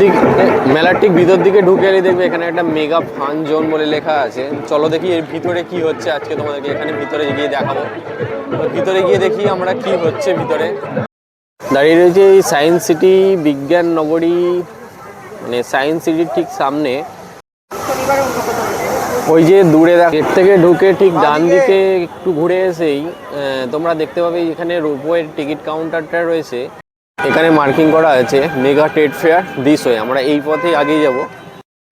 দিকে মেলার ঠিক ভিতর দিকে ঢুকে এলে দেখবে এখানে একটা মেগা ফান জোন বলে লেখা আছে। চলো দেখি এর ভিতরে কি হচ্ছে আজকে তোমাদেরকে এখানে ভিতরে গিয়ে দেখাবো। ভিতরে গিয়ে দেখি আমরা কি হচ্ছে ভিতরে। দাঁড়িয়ে রয়েছে এই সায়েন্স সিটি বিজ্ঞান নগরী মানে সায়েন্স সিটির ঠিক সামনে। ওই যে দূরে গেট থেকে ঢুকে ঠিক ডান দিকে একটু ঘুরে এসেই তোমরা দেখতে পাবে এখানে রোপওয়ের টিকিট কাউন্টারটা রয়েছে। এখানে মার্কিং করা আছে mega trade fair this way আমরা এই পথে আগেই যাব।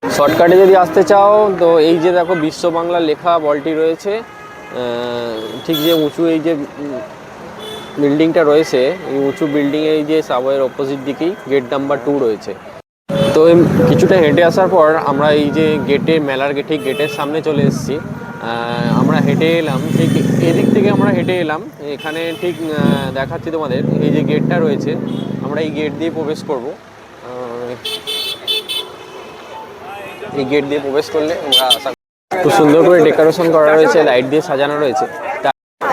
শর্টকাটে যদি আসতে চাও, তো এই যে দেখো বিশ্ব বাংলা লেখা বলটি রয়েছে ঠিক যে উঁচু এই যে বিল্ডিংটা রয়েছে, এই উঁচু বিল্ডিংয়ে এই যে সাবওয়ের অপোজিট দিকেই গেট নাম্বার টু রয়েছে। তো কিছুটা হেঁটে আসার পর আমরা এই যে গেটে মেলার গেটে গেটের সামনে চলে এসেছি। আমরা হেঁটে এলাম, ঠিক এদিক থেকে আমরা হেঁটে এলাম। এখানে ঠিক দেখাচ্ছি তোমাদের। এই যে গেটটা রয়েছে, আমরা এই গেট দিয়ে প্রবেশ করব। এই গেট দিয়ে প্রবেশ করলে আমরা খুব সুন্দর করে ডেকোরেশন করা রয়েছে লাইট দিয়ে সাজানো রয়েছে।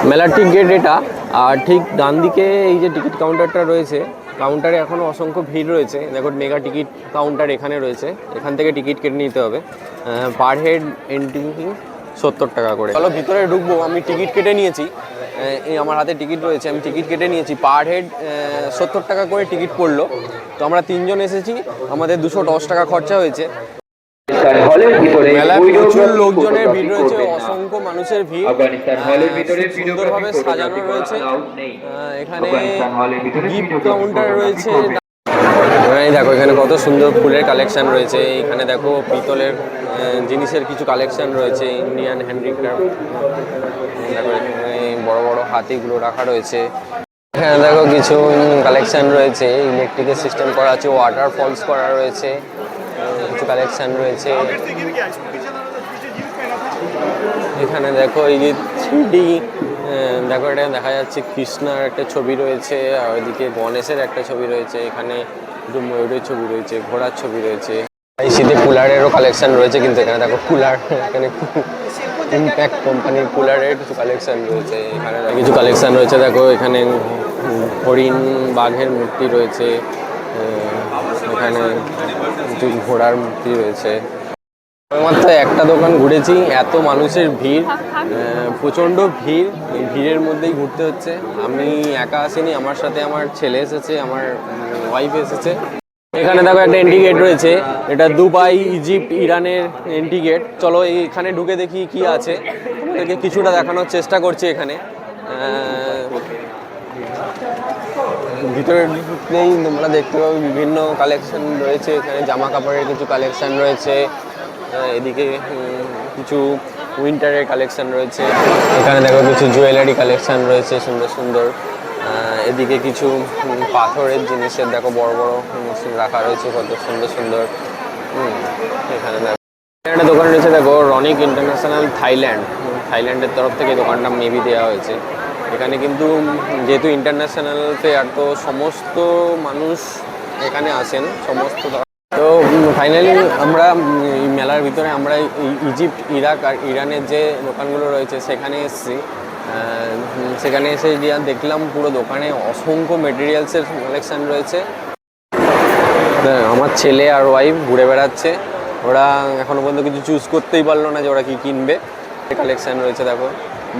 মেলার ঠিক গেট এটা, আর ঠিক ডান দিকে এই যে টিকিট কাউন্টারটা রয়েছে কাউন্টারে এখনও অসংখ্য ভিড় রয়েছে। দেখো মেগা টিকিট কাউন্টার এখানে রয়েছে। এখান থেকে টিকিট কেটে নিতে হবে। পার হেড এন্ট্রি সত্তর টাকা করে। চলো ভিতরে ঢুকবো আমি টিকিট কেটে নিয়েছি। এই আমার হাতে টিকিট রয়েছে আমি টিকিট কেটে নিয়েছি। পার হেড সত্তর টাকা করে টিকিট পড়ল। তো আমরা তিনজন এসেছি আমাদের দুশো দশ টাকা খরচা হয়েছে। মেলায় প্রচুর লোকজনের ভিড় রয়েছে অসংখ্য মানুষের ভিড়। সুন্দরভাবে সাজানো রয়েছে। এখানে গিফট কাউন্টার রয়েছে। দেখো এখানে কত সুন্দর ফুলের কালেকশন রয়েছে। এখানে দেখো পিতলের জিনিসের কিছু কালেকশন রয়েছে ইন্ডিয়ান হ্যান্ডিক্রাফট বড় বড় হাতিগুলো রাখা রয়েছে। এখানে দেখো, কিছু কালেকশন রয়েছে ইলেকট্রিকের সিস্টেম করা আছে ওয়াটার ফলস করা রয়েছে, কিছু কালেকশন রয়েছে। এখানে দেখো, এই যে থ্রি দেখো, এটা দেখা যাচ্ছে কৃষ্ণার একটা ছবি রয়েছে, আর ওইদিকে গণেশের একটা ছবি রয়েছে, এখানে ময়ূরের ছবি রয়েছে, ঘোড়ার ছবি রয়েছে। এই শীতে কুলারেরও কালেকশন রয়েছে কিন্তু এখানে দেখো কুলার এখানে ইম্প্যাক্ট কোম্পানির কুলারের কিছু কালেকশন রয়েছে। এখানে কিছু কালেকশন রয়েছে, দেখো এখানে হরিণ বাঘের মূর্তি রয়েছে এখানে কিছু ঘোড়ার মূর্তি রয়েছে। মাত্র একটা দোকান ঘুরেছি, এত মানুষের ভিড় প্রচণ্ড ভিড় ভিড়ের মধ্যেই ঘুরতে হচ্ছে। আমি একা আসিনি, আমার সাথে আমার ছেলে এসেছে, আমার ওয়াইফ এসেছে। এখানে দেখো একটা এন্ট্রি গেট রয়েছে। এটা দুবাই, ইজিপ্ট, ইরানের এন্ট্রি গেট চলো এখানে ঢুকে দেখি কি আছে। তোমাদেরকে কিছুটা দেখানোর চেষ্টা করছি এখানে। ভিতরে ঢুকলেই তোমরা দেখতে পাবে বিভিন্ন কালেকশন রয়েছে। এখানে জামা কাপড়ের কিছু কালেকশন রয়েছে। এদিকে কিছু উইন্টারের কালেকশন রয়েছে। এখানে দেখো কিছু জুয়েলারি কালেকশন রয়েছে, সুন্দর সুন্দর। এদিকে কিছু পাথরের জিনিসের, দেখো, বড় বড় রাখা রয়েছে, কত সুন্দর সুন্দর। এখানে দেখো। একটা দোকান রয়েছে, দেখো রনিক ইন্টারন্যাশনাল থাইল্যান্ড থাইল্যান্ডের তরফ থেকে দোকানটা মেবি দেওয়া হয়েছে। এখানে কিন্তু যেহেতু ইন্টারন্যাশনাল ফেয়ার তো সমস্ত মানুষ এখানে আসেন, সমস্ত তো ফাইনালি আমরা এই মেলার ভিতরে আমরা ইজিপ্ট ইরাক আর ইরানের যে দোকানগুলো রয়েছে, সেখানে এসেছি। সেখানে এসে গিয়ে দেখলাম পুরো দোকানে অসংখ্য মেটেরিয়ালসের কালেকশান রয়েছে। হ্যাঁ, আমার ছেলে আর ওয়াইফ ঘুরে বেড়াচ্ছে। ওরা এখনও পর্যন্ত কিছু চুজ করতেই পারল না যে ওরা কী কিনবে। কালেকশান রয়েছে দেখো।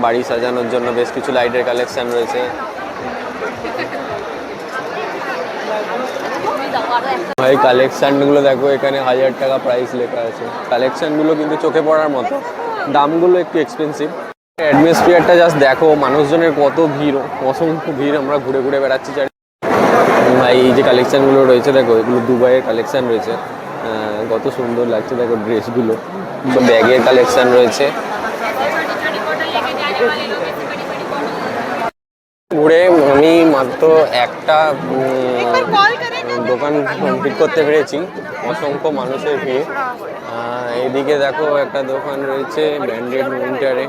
বাড়ি সাজানোর জন্য বেশ কিছু লাইটের কালেকশান রয়েছে। ভাই কালেকশানগুলো দেখো এখানে হাজার টাকা প্রাইস লেখা আছে। কালেকশানগুলো কিন্তু চোখে পড়ার মতো। দামগুলো একটু এক্সপেন্সিভ অ্যাটমসফিয়ারটা জাস্ট দেখো, মানুষজনের কত ভিড়, অসংখ্য ভিড়, আমরা ঘুরে ঘুরে বেড়াচ্ছি ভাই, এই যে কালেকশানগুলো রয়েছে, দেখো, এগুলো দুবাইয়ের কালেকশান রয়েছে। কত সুন্দর লাগছে, দেখো ড্রেসগুলো ব্যাগের কালেকশান রয়েছে। ঘুরে আমি মাত্র একটা দোকান কমপ্লিট করতে পেরেছি। অসংখ্য মানুষের ভিড়। এদিকে দেখো একটা দোকান রয়েছে ব্র্যান্ডেড উইন্টারে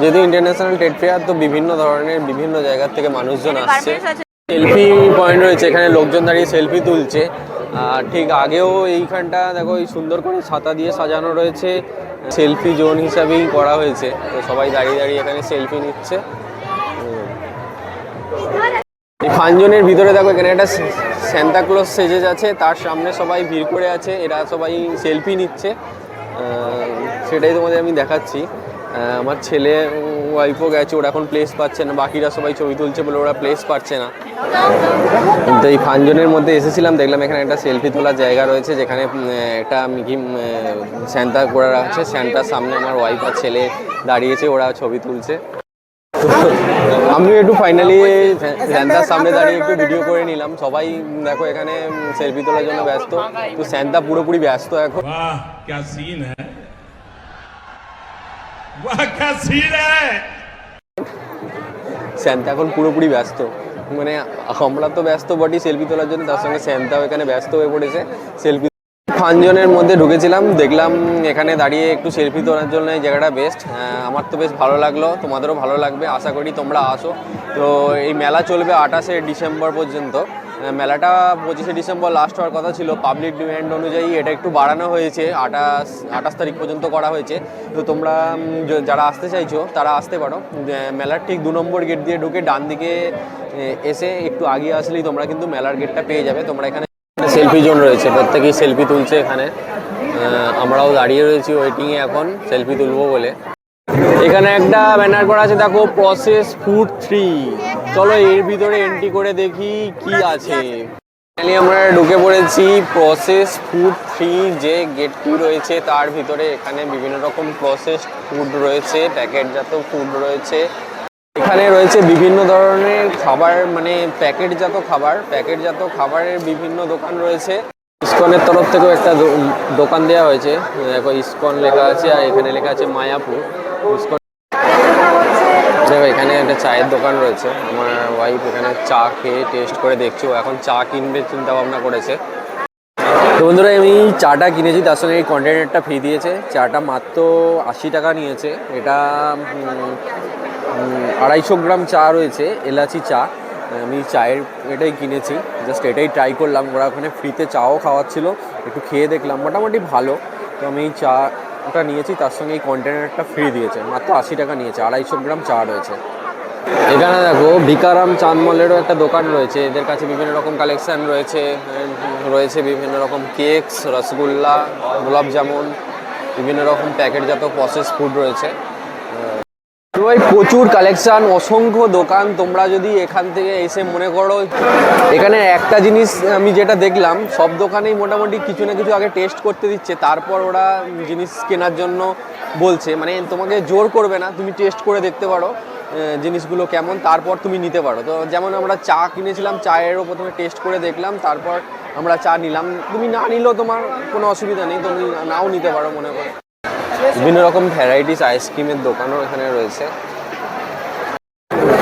যেহেতু ইন্টারন্যাশনাল ট্রেড ফেয়ার তো বিভিন্ন ধরনের বিভিন্ন জায়গার থেকে মানুষজন আসছে। সেলফি পয়েন্ট রয়েছে এখানে লোকজন দাঁড়িয়ে সেলফি তুলছে। আর ঠিক আগেও এইখানটা দেখো এই সুন্দর করে ছাতা দিয়ে সাজানো রয়েছে। সেলফি জোন হিসাবেই করা হয়েছে। তো সবাই দাঁড়িয়ে দাঁড়িয়ে এখানে সেলফি নিচ্ছে। এই ফানজনের ভিতরে দেখো এখানে একটা স্যান্তাক্লজ সেজে আছে তার সামনে সবাই ভিড় করে আছে, এরা সবাই সেলফি নিচ্ছে। সেটাই তোমাদের আমি দেখাচ্ছি। আমার ছেলে ওয়াইফও গেছে, ওরা এখন প্লেস পাচ্ছে না, বাকিরা সবাই ছবি তুলছে বলে ওরা প্লেস পাচ্ছে না। তো এই ফানজনের মধ্যে এসেছিলাম, দেখলাম এখানে একটা সেলফি তোলার জায়গা রয়েছে, যেখানে একটা মিকি স্যান্তা করা আছে। স্যান্টার সামনে আমার ওয়াইফ আর ছেলে দাঁড়িয়েছে, ওরা ছবি তুলছে। আমি একটু ফাইনালি স্যান্তার সামনে দাঁড়িয়ে একটু ভিডিও করে নিলাম। সবাই দেখো এখানে সেলফি তোলার জন্য ব্যস্ত। তো স্যান্তা পুরোপুরি ব্যস্ত এখন। স্যান্তা এখন পুরোপুরি ব্যস্ত। মানে আমরা তো ব্যস্ত বটি সেলফি তোলার জন্য। তার সঙ্গে স্যান্তাও এখানে ব্যস্ত হয়ে পড়েছে। সেলফি ফানজনের মধ্যে ঢুকেছিলাম, দেখলাম এখানে দাঁড়িয়ে একটু সেলফি তোলার জন্য এই জায়গাটা বেস্ট আমার তো বেশ ভালো লাগল, তোমাদেরও ভালো লাগবে, আশা করি তোমরা আসো। তো এই মেলা চলবে আঠাশে ডিসেম্বর পর্যন্ত। মেলাটা পঁচিশে ডিসেম্বর লাস্ট হওয়ার কথা ছিল পাবলিক ডিমান্ড অনুযায়ী এটা একটু বাড়ানো হয়েছে, আঠাশ আঠাশ তারিখ পর্যন্ত করা হয়েছে। তো তোমরা যারা আসতে চাইছো, তারা আসতে পারো। মেলার ঠিক দু নম্বর গেট দিয়ে ঢুকে ডান দিকে এসে একটু আগে আসলেই তোমরা কিন্তু মেলার গেটটা পেয়ে যাবে। তোমরা এখানে সেলফি জোন রয়েছে। প্রত্যেকেই সেলফি তুলছে এখানে। আমরাও দাঁড়িয়ে রয়েছি ওয়েটিংয়ে এখন সেলফি তুলবো বলে। এখানে একটা ব্যানার করা আছে, দেখো প্রসেস ফুড থ্রি চলো, এর ভিতরে এন্ট্রি করে দেখি কি আছে। আমরা ঢুকে পড়েছি প্রসেস ফুড থ্রি যে গেটটি রয়েছে, তার ভিতরে এখানে বিভিন্ন রকম প্রসেস ফুড রয়েছে প্যাকেটজাত ফুড রয়েছে। এখানে রয়েছে বিভিন্ন ধরনের খাবার মানে প্যাকেটজাত খাবার, প্যাকেটজাত খাবারের বিভিন্ন দোকান রয়েছে। ইসকনের তরফ থেকেও একটা দোকান দেওয়া হয়েছে। দেখো, ইসকন লেখা আছে আর এখানে লেখা আছে মায়াপুর। ইসকন দেখো, এখানে একটা চায়ের দোকান রয়েছে। আমার ওয়াইফ এখানে চা খেয়ে টেস্ট করে দেখছি। ও এখন চা কিনবে চিন্তা ভাবনা করেছে। তো বন্ধুরা, আমি চাটা কিনেছি। তার সঙ্গে এই কন্টেনারটা ফ্রি দিয়েছে। চাটা মাত্র আশি টাকা নিয়েছে। এটা আড়াইশো গ্রাম চা রয়েছে, এলাচি চা। আমি চায়ের এটাই কিনেছি জাস্ট এটাই ট্রাই করলাম। ওরা ওখানে ফ্রিতে চাও খাওয়াচ্ছিল, একটু খেয়ে দেখলাম। মোটামুটি ভালো। তো আমি এই চাটা নিয়েছি, তার সঙ্গে এই কন্টেনারটা ফ্রি দিয়েছে। মাত্র আশি টাকা নিয়েছে, আড়াইশো গ্রাম চা রয়েছে। এখানে দেখো, ভিকারাম চাঁদমলেরও একটা দোকান রয়েছে। এদের কাছে বিভিন্ন রকম কালেকশান রয়েছে রয়েছে বিভিন্ন রকম কেকস রসগোল্লা গোলাপ জামুন বিভিন্ন রকম প্যাকেটজাত প্রসেস ফুড রয়েছে। ভাই, প্রচুর কালেকশন অসংখ্য দোকান। তোমরা যদি এখান থেকে এসে মনে করো, এখানে একটা জিনিস আমি যেটা দেখলাম, সব দোকানেই মোটামুটি কিছু না কিছু আগে টেস্ট করতে দিচ্ছে। তারপর ওরা জিনিস কেনার জন্য বলছে। মানে তোমাকে জোর করবে না, তুমি টেস্ট করে দেখতে পারো জিনিসগুলো কেমন, তারপর তুমি নিতে পারো। তো যেমন আমরা চা কিনেছিলাম, চায়েরও প্রথমে টেস্ট করে দেখলাম, তারপর আমরা চা নিলাম। তুমি না নিলেও তোমার কোনো অসুবিধা নেই, তুমি নাও নিতে পারো মনে করো। বিভিন্ন রকম ভ্যারাইটিস আইসক্রিমের দোকানও এখানে রয়েছে।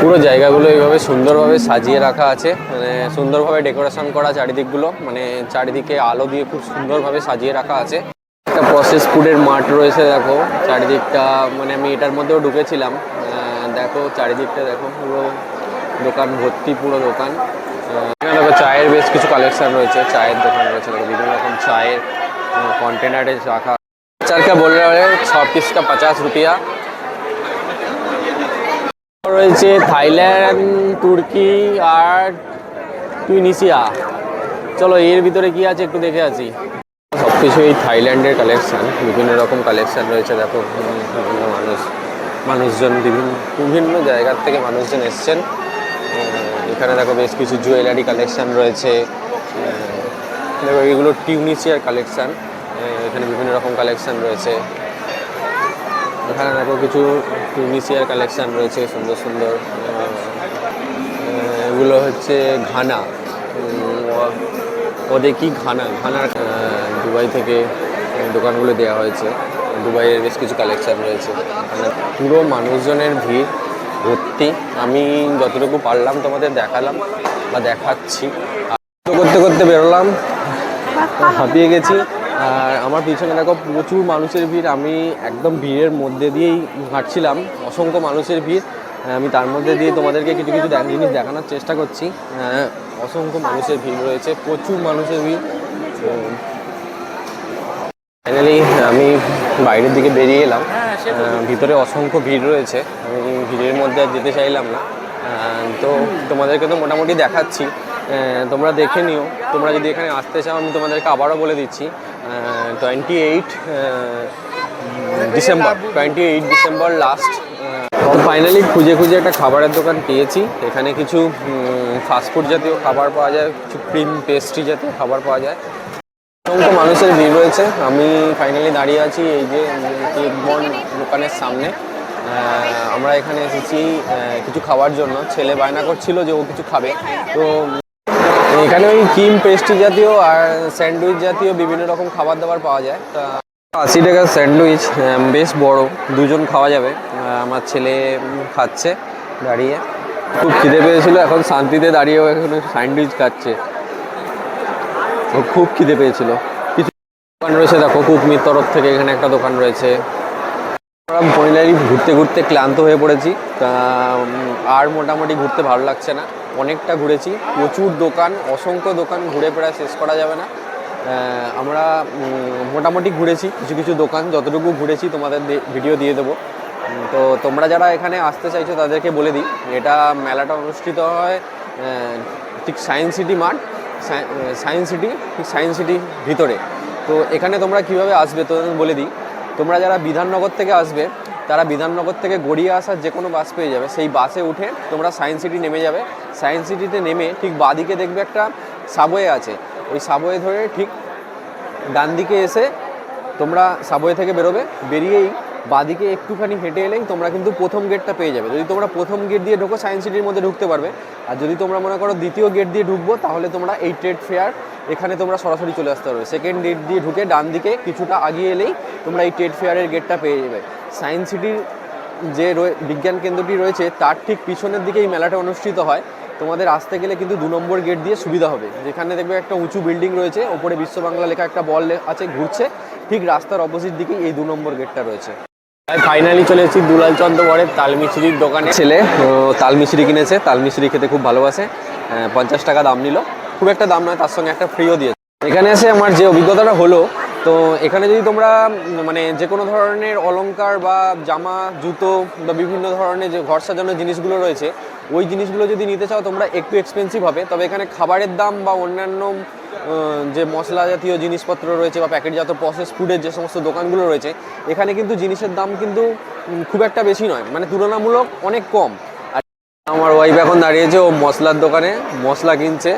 পুরো জায়গাগুলো এইভাবে সুন্দরভাবে সাজিয়ে রাখা আছে। মানে সুন্দরভাবে ডেকোরেশন করা চারিদিকগুলো। মানে চারিদিকে আলো দিয়ে খুব সুন্দরভাবে সাজিয়ে রাখা আছে। একটা প্রসেস ফুডের মাঠ রয়েছে, দেখো। চারিদিকটা মানে আমি এটার মধ্যেও ঢুকেছিলাম। দেখো, চারিদিকটা দেখো, পুরো দোকান ভর্তি, পুরো দোকান। এখানে দেখো, চায়ের বেশ কিছু কালেকশন রয়েছে। চায়ের দোকান রয়েছে, দেখো, বিভিন্ন রকম চায়ের কন্টেনারে রাখা चार का बोल रहे हैं छ पीस का पचास रुपया রয়েছে থাইল্যান্ড তুর্কি আর টুইনিসিয়া চলো এর ভিতরে কি আছে একটু দেখে আছি সব কিছু এই থাইল্যান্ডের কালেকশন বিভিন্ন রকম কালেকশন রয়েছে দেখো উম, বিভিন্ন মানুষ মানুষজন বিভিন্ন বিভিন্ন জায়গার থেকে মানুষজন এসছেন আহ, এখানে দেখো বেশ কিছু জুয়েলারি কালেকশন রয়েছে আহ, দেখো এগুলো টিউনিসিয়ার কালেকশন এখানে বিভিন্ন রকম কালেকশন রয়েছে। এখানে দেখো কিছু টিউনিসিয়ার কালেকশন রয়েছে, সুন্দর সুন্দর। এগুলো হচ্ছে ঘানা। ওদের কি ঘানা? ঘানার দুবাই থেকে দোকানগুলো দেওয়া হয়েছে। দুবাইয়ের বেশ কিছু কালেকশান রয়েছে। পুরো মানুষজনের ভিড়, ভর্তি। আমি যতটুকু পারলাম তোমাদের দেখালাম বা দেখাচ্ছি। করতে করতে বেরোলাম। হাঁপিয়ে গেছি। আর আমার পিছনে দেখো প্রচুর মানুষের ভিড়। আমি একদম ভিড়ের মধ্যে দিয়েই হাঁটছিলাম। অসংখ্য মানুষের ভিড়। আমি তার মধ্যে দিয়ে তোমাদেরকে কিছু কিছু জিনিস দেখানোর চেষ্টা করছি। আহ, অসংখ্য মানুষের ভিড় রয়েছে প্রচুর মানুষের ভিড়। ফাইনালি আমি বাইরের দিকে বেরিয়ে এলাম। ভিতরে অসংখ্য ভিড় রয়েছে। আমি ভিড়ের মধ্যে আর যেতে চাইলাম না। তো তোমাদেরকে তো মোটামুটি দেখাচ্ছি। তোমরা দেখে নিও। তোমরা যদি এখানে আসতে চাও আমি তোমাদেরকে আবারও বলে দিচ্ছি। Twenty eight December twenty eight December last finally খুঁজে খুঁজে একটা খাবারের দোকান পেয়েছি। এখানে কিছু ফাস্টফুড জাতীয় খাবার পাওয়া যায়, কিছু ক্রিম পেস্ট্রি জাতীয় খাবার পাওয়া যায়। অসংখ্য মানুষের ভিড় রয়েছে। আমি ফাইনালি দাঁড়িয়ে আছি এই যে কেক বন দোকানের সামনে। আমরা এখানে এসেছি কিছু খাওয়ার জন্য। ছেলে বায়না করছিল যে ও কিছু খাবে। তো এখানে ওই কিম পেস্ট্রি জাতীয় আর স্যান্ডউইচ জাতীয় বিভিন্ন রকম খাবার দাবার পাওয়া যায়। তা আশি টাকার স্যান্ডউইচ বেশ বড়, দুজন খাওয়া যাবে। আমার ছেলে খাচ্ছে দাঁড়িয়ে। খুব খিদে পেয়েছিল, এখন শান্তিতে দাঁড়িয়ে এখন স্যান্ডউইচ খাচ্ছে। খুব খিদে পেয়েছিল। কিছু দোকান রয়েছে, দেখো, কুকমির তরফ থেকে এখানে একটা দোকান রয়েছে। আমরা মহিলারি ঘুরতে ঘুরতে ক্লান্ত হয়ে পড়েছি। তা আর মোটামুটি ঘুরতে ভালো লাগছে না। অনেকটা ঘুরেছি। প্রচুর দোকান, অসংখ্য দোকান ঘুরে প্রায় শেষ করা যাবে না। আমরা মোটামুটি ঘুরেছি, কিছু কিছু দোকান, যতটুকু ঘুরেছি তোমাদের ভিডিও দিয়ে দেবো। তো তোমরা যারা এখানে আসতে চাইছো তাদেরকে বলে দিই, এটা মেলাটা অনুষ্ঠিত হয় ঠিক সায়েন্স সিটি মাঠ সায়েন্স সিটি, ঠিক সায়েন্স সিটির ভিতরে। তো এখানে তোমরা কীভাবে আসবে তো বলে দিই। তোমরা যারা বিধাননগর থেকে আসবে তারা বিধাননগর থেকে গড়িয়ে আসার যে কোনো বাস পেয়ে যাবে। সেই বাসে উঠে তোমরা সায়েন্স সিটি নেমে যাবে। সায়েন্স সিটিতে নেমে ঠিক বাদিকে দেখবে একটা সাবওয়ে আছে। ওই সাবওয়ে ধরে ঠিক ডান দিকে এসে তোমরা সাবওয়ে থেকে বেরোবে। বেরিয়েই বাদিকে একটুখানি হেঁটে এলেই তোমরা কিন্তু প্রথম গেটটা পেয়ে যাবে। যদি তোমরা প্রথম গেট দিয়ে ঢোকো সায়েন্স সিটির মধ্যে ঢুকতে পারবে। আর যদি তোমরা মনে করো দ্বিতীয় গেট দিয়ে ঢুকবো, তাহলে তোমরা এই ট্রেড ফেয়ার এখানে তোমরা সরাসরি চলে আসতে পারবে। সেকেন্ড গেট দিয়ে ঢুকে ডান দিকে কিছুটা আগিয়ে এলেই তোমরা এই ট্রেড ফেয়ারের গেটটা পেয়ে যাবে। সায়েন্স সিটির যে বিজ্ঞান কেন্দ্রটি রয়েছে, তার ঠিক পিছনের দিকে এই মেলাটা অনুষ্ঠিত হয়। তোমাদের আসতে গেলে কিন্তু দু নম্বর গেট দিয়ে সুবিধা হবে। যেখানে দেখবে একটা উঁচু বিল্ডিং রয়েছে, ওপরে বিশ্ব বাংলা লেখা একটা বল আছে, ঘুরছে। ঠিক রাস্তার অপোজিট দিকেই এই দু নম্বর গেটটা রয়েছে। ফাইনালি চলে এসেছি দুলাল চন্দ্র তাল তালমিছরির দোকানে। ছেলে তাল তালমিছরি কিনেছে তালমিছরি খেতে খুব ভালোবাসে। পঞ্চাশ টাকা দাম নিল। খুব একটা দাম নয়, তার সঙ্গে একটা ফ্রিও দিয়েছে। এখানে এসে আমার যে অভিজ্ঞতাটা হলো তো এখানে যদি তোমরা মানে যে কোনো ধরনের অলংকার বা জামা, জুতো বা বিভিন্ন ধরনের যে ঘর সাজানোর জিনিসগুলো রয়েছে, ওই জিনিসগুলো যদি নিতে চাও তোমরা একটু এক্সপেন্সিভ হবে। তবে এখানে খাবারের দাম বা অন্যান্য যে মশলা জাতীয় জিনিসপত্র রয়েছে বা প্যাকেটজাত প্রসেস ফুডের যে সমস্ত দোকানগুলো রয়েছে, এখানে কিন্তু জিনিসের দাম কিন্তু খুব একটা বেশি নয়। মানে তুলনামূলক অনেক কম। আর আমার ওয়াইফ এখন দাঁড়িয়েছে, ও মশলার দোকানে, মশলা কিনছে।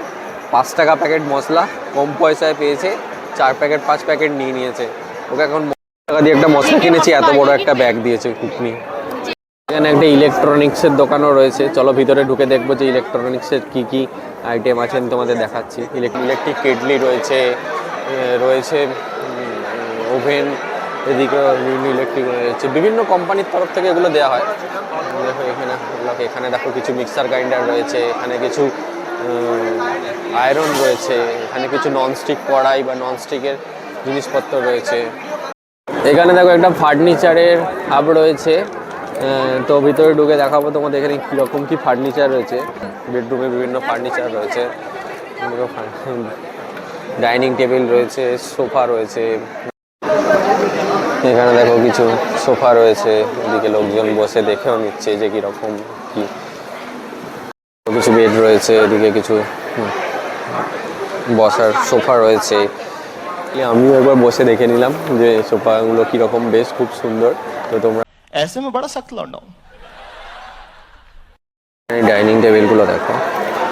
পাঁচ টাকা প্যাকেট মশলা, কম পয়সায় পেয়েছে। চার প্যাকেট, পাঁচ প্যাকেট নিয়ে নিয়েছে। ওকে এখন টাকা দিয়ে একটা মশলা কিনেছি, এত বড় একটা ব্যাগ দিয়েছে কুকনি এখানে একটা ইলেকট্রনিক্সের দোকানও রয়েছে। চলো ভিতরে ঢুকে দেখব যে ইলেকট্রনিক্সের কি কি আইটেম আছে, আমি তোমাদের দেখাচ্ছি। ইলেকট্রিক কেটলি রয়েছে রয়েছে ওভেন এদিকে বিভিন্ন ইলেকট্রিক রয়েছে। বিভিন্ন কোম্পানির তরফ থেকে এগুলো দেওয়া হয়। এখানে এখানে দেখো, কিছু মিক্সার গ্রাইন্ডার রয়েছে, এখানে কিছু আয়রন রয়েছে, এখানে কিছু ননস্টিক কড়াই বা ননস্টিকের জিনিসপত্র রয়েছে। এখানে দেখো একটা ফার্নিচারের হাব রয়েছে। তো ভিতরে ঢুকে দেখাবো তোমাদের এখানে কীরকম কি ফার্নিচার রয়েছে। বেডরুমে বিভিন্ন ফার্নিচার রয়েছে। ডাইনিং টেবিল রয়েছে সোফা রয়েছে। এখানে দেখো কিছু সোফা রয়েছে। এদিকে লোকজন বসে দেখেও নিচ্ছে যে কীরকম কি কিছু বেড রয়েছে এদিকে কিছু হুম, বসার সোফা রয়েছে আমিও একবার বসে দেখে নিলাম যে সোফাগুলো কীরকম বেশ খুব সুন্দর তো তোমরা ऐसे में बड़ा सख्त लौंडा हूं ডাইনিং টেবিলগুলো দেখো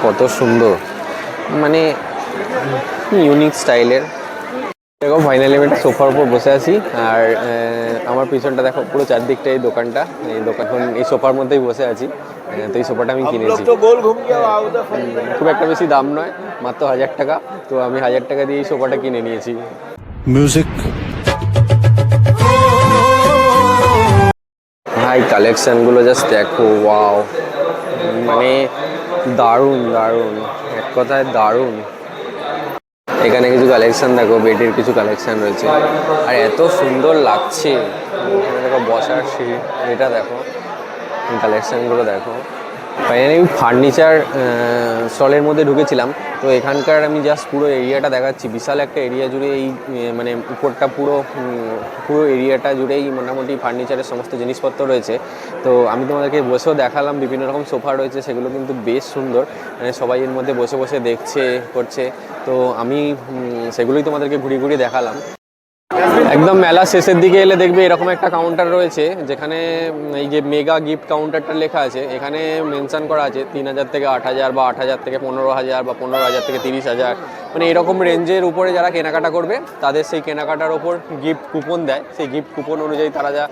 কত সুন্দর মানে ইউনিক স্টাইলের দেখো ফাইনালি আমি একটা সোফার উপর বসে আছি। আর আমার পিছনটা দেখো পুরো চারদিকটা এই দোকানটা। এই দোকান এই সোফার মধ্যেই বসে আছি। তো এই সোফাটা আমি কিনেছি। হ্যাঁ, খুব একটা বেশি দাম নয় মাত্র হাজার টাকা। তো আমি হাজার টাকা দিয়ে এই সোফাটা কিনে নিয়েছি। মিউজিক ভাই কালেকশানগুলো জাস্ট দেখো ওয়াও মানে দারুণ দারুণ। এক কথায় দারুণ। এখানে কিছু কালেকশন দেখো, বেডের কিছু কালেকশন রয়েছে। আর এত সুন্দর লাগছে। এখানে দেখো বসার সিট এটা দেখো। কালেকশানগুলো দেখো। ফাইনালি আমি ফার্নিচার স্টলের মধ্যে ঢুকেছিলাম। তো এখানকার আমি জাস্ট পুরো এরিয়াটা দেখাচ্ছি। বিশাল একটা এরিয়া জুড়ে এই মানে উপরটা পুরো পুরো এরিয়াটা জুড়েই মোটামুটি ফার্নিচারের সমস্ত জিনিসপত্র রয়েছে। তো আমি তোমাদেরকে বসেও দেখালাম, বিভিন্ন রকম সোফা রয়েছে, সেগুলো কিন্তু বেশ সুন্দর। মানে সবাই এর মধ্যে বসে বসে দেখছে, করছে। তো আমি সেগুলোই তোমাদেরকে ঘুরিয়ে ঘুরিয়ে দেখালাম। একদম মেলা শেষের দিকে এলে দেখবে এরকম একটা কাউন্টার রয়েছে, যেখানে এই যে মেগা গিফট কাউন্টারটা লেখা আছে, এখানে মেনশন করা আছে তিন হাজার থেকে আট হাজার বা আট হাজার থেকে পনেরো হাজার বা পনেরো হাজার থেকে তিরিশ হাজার। মানে এরকম রেঞ্জের উপরে যারা কেনাকাটা করবে, তাদের সেই কেনাকাটার ওপর গিফট কুপন দেয়। সেই গিফট কুপন অনুযায়ী তারা যা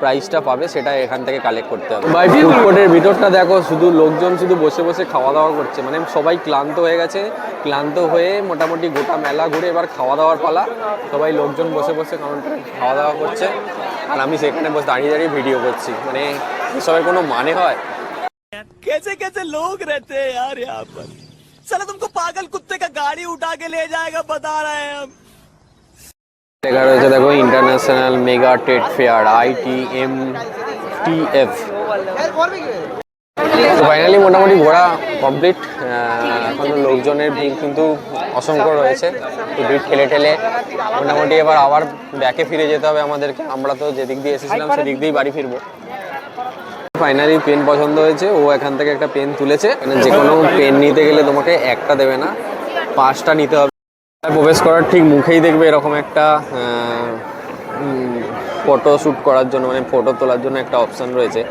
প্রাইসটা পাবে সেটা এখান থেকে কালেক্ট করতে হবে ভাই ফুড কোর্টের ভিতরটা দেখো শুধু লোকজন শুধু বসে বসে খাওয়া দাওয়া করছে মানে সবাই ক্লান্ত হয়ে গেছে ক্লান্ত হয়ে মোটামুটি গোটা মেলা ঘুরে এবার খাওয়া দাওয়ার পালা সবাই লোকজন বসে বসে কাউন্টারে খাওয়া দাওয়া করছে আর আমি সেখানে বসে দাঁড়িয়ে দাঁড়িয়ে ভিডিও করছি মানে এসবের কোনো মানে হয় कैसे कैसे लोग रहते हैं यार यहाँ पर साला तुमको पागल कुत्ते का गाड़ी उठा के ले जाएगा बता रहे हैं हम দেখো international mega trade fair I T M T F finally মোটামুটি ঘোরা কমপ্লিট এখন লোকজনের ভিড় কিন্তু অসংখ্য রয়েছে। তো ভিড় ঠেলে ঠেলে মোটামুটি এবার আবার ব্যাকে ফিরে যেতে হবে আমাদেরকে। আমরা তো যেদিক দিয়ে এসেছিলাম, সেদিক দিয়েই বাড়ি ফিরবো। ফাইনালি পেন পছন্দ হয়েছে, ও এখান থেকে একটা পেন তুলেছে। মানে যে কোনো পেন নিতে গেলে তোমাকে একটা দেবে না, পাঁচটা নিতে হবে। প্রবেশ করার ঠিক মুখেই দেখবে এরকম একটা ফটো শ্যুট করার জন্য মানে ফটো তোলার জন্য একটা অপশন রয়েছে।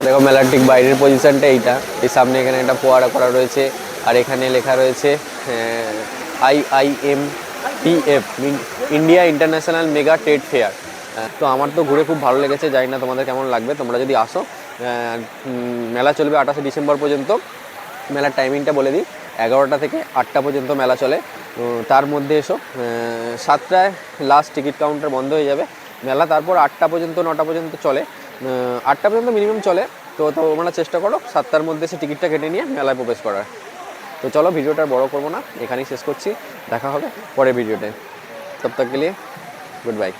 দেখো মেলার ঠিক বাইরের পজিশনটা এইটা। এই সামনে এখানে একটা ফোয়ারা করা রয়েছে। আর এখানে লেখা রয়েছে I I M T F India international mega trade fair তো আমার তো ঘুরে খুব ভালো লেগেছে। জানি না তোমাদের কেমন লাগবে। তোমরা যদি আসো মেলা চলবে আঠাশে ডিসেম্বর পর্যন্ত। মেলার টাইমিংটা বলে দিই। এগারোটা থেকে আটটা পর্যন্ত মেলা চলে। তার মধ্যে এসো। সাতটায় লাস্ট টিকিট কাউন্টার বন্ধ হয়ে যাবে। মেলা তারপর আটটা পর্যন্ত, নটা পর্যন্ত চলে। আটটা পর্যন্ত মিনিমাম চলে। তো তোমরা চেষ্টা করো, সাতটার মধ্যে সে টিকিটটা কেটে নিয়ে মেলায় প্রবেশ করার। তো চলো, ভিডিওটা বড় করব না। এখানেই শেষ করছি। দেখা হবে পরের ভিডিওটায় তব তক কে লিয়ে গুড বাই